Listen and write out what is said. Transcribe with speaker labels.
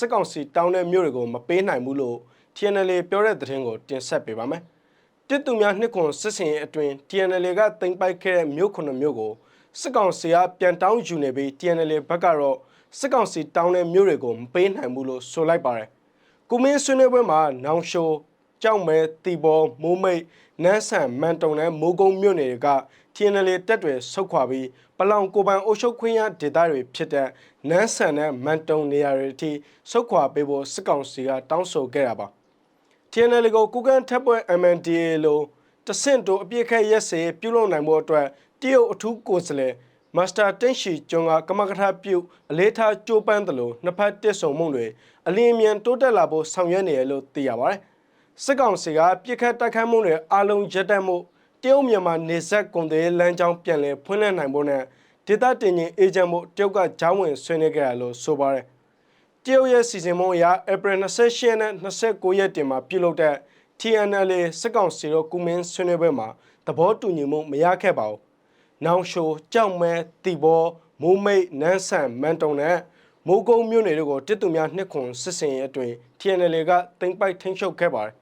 Speaker 1: စစ်ကောင်စီတောင်းတဲ့မြို့တွေကိုမပေးနိုင်ဘူးလို့ TNL ပြောတဲ့သတင်းကိုတင်ဆက်ပေးပါမယ်။တစ်သူများနှစ်ခွန်စစ်စင်ရဲ့အတွင် TNL ကတင်ပိုက်ခဲ့တဲ့မြို့ခုနှစ်မြို့ကိုစစ်ကောင်စီကပြန်တောင်းယူနေပြီး TNL ဘက်ကတော့စစ်ကောင်စီတောင်းတဲ့မြို့တွေကိုမပေးနိုင်ဘူးလို့ဆိုလိုက်ပါတယ်။ကုမင်းဆွေးနွေးပွဲမှာနောင်ရှို ကြောက်မဲတီဘောမိုးမိတ်နန်းဆန်မန်တုံနဲ့မိုးကုံမြို့နယ်တွေက TNL တက်တွေဆုတ်ခွာပြီးပလောင်ကိုပန်အိုရှုပ်ခွင်းရဒေသတွေဖြစ်တဲ့နန်းဆန်နဲ့မန်တုံနေရာတွေအထိဆုတ်ခွာပေးဖို့စစ်ကောင်စီကတောင်းဆိုခဲ့တာပါ TNL ကိုကုကန်ထက်ပွဲ MNDA လို့တဆင့်တိုးအပြစ်ခတ်ရက်စေပြုလုပ်နိုင်ဖို့အတွက်တရုတ်အထူးကိုယ်စားလှယ်မစ္စတာတင့်ရှီကျွန်းကကမကထပြုအလေးထားကြိုးပမ်းတယ်လို့နှစ်ဖက်တစ်ဆုံမှုတွေအလင်းအမြန်တိုးတက်လာဖို့ဆောင်ရွက်နေရလို့သိရပါတယ် စစ်ကောင်စီကပြစ်ခတ်တိုက်ခတ်မှုတွေအလုံးရက်တက်မှုတရုတ်မြန်မာနေဆက်ကုန်သေးလမ်းကြောင်းပြန်လည်ဖွင့်လှစ်နိုင်ဖို့နဲ့ဒေသတင်ရင်အေဂျင့်မှုတရုတ်ကဂျောင်းဝင်ဆွေးနွေးခဲ့ရလို့ဆိုပါတယ်တရုတ်ရဲ့စီစဉ်မှုအရဧပြီ28ရက်နဲ့29ရက်တင်မှာပြုလုပ်တဲ့ TNL စစ်ကောင်စီတို့ကုမင်းဆွေးနွေးပွဲမှာသဘောတူညီမှုမရခဲ့ပါဘူး။နောင်ရှိုကြောက်မဲတီဘောမိုးမိတ်နန်းဆန်မန်တုံနဲ့မိုးကုံမြို့နယ်တို့ကိုတစ်သူများနှစ်ခွန်စစ်စင်ရဲ့အတွင် TNL ကတင်ပိုက်ထိန်းချုပ်ခဲ့ပါတယ်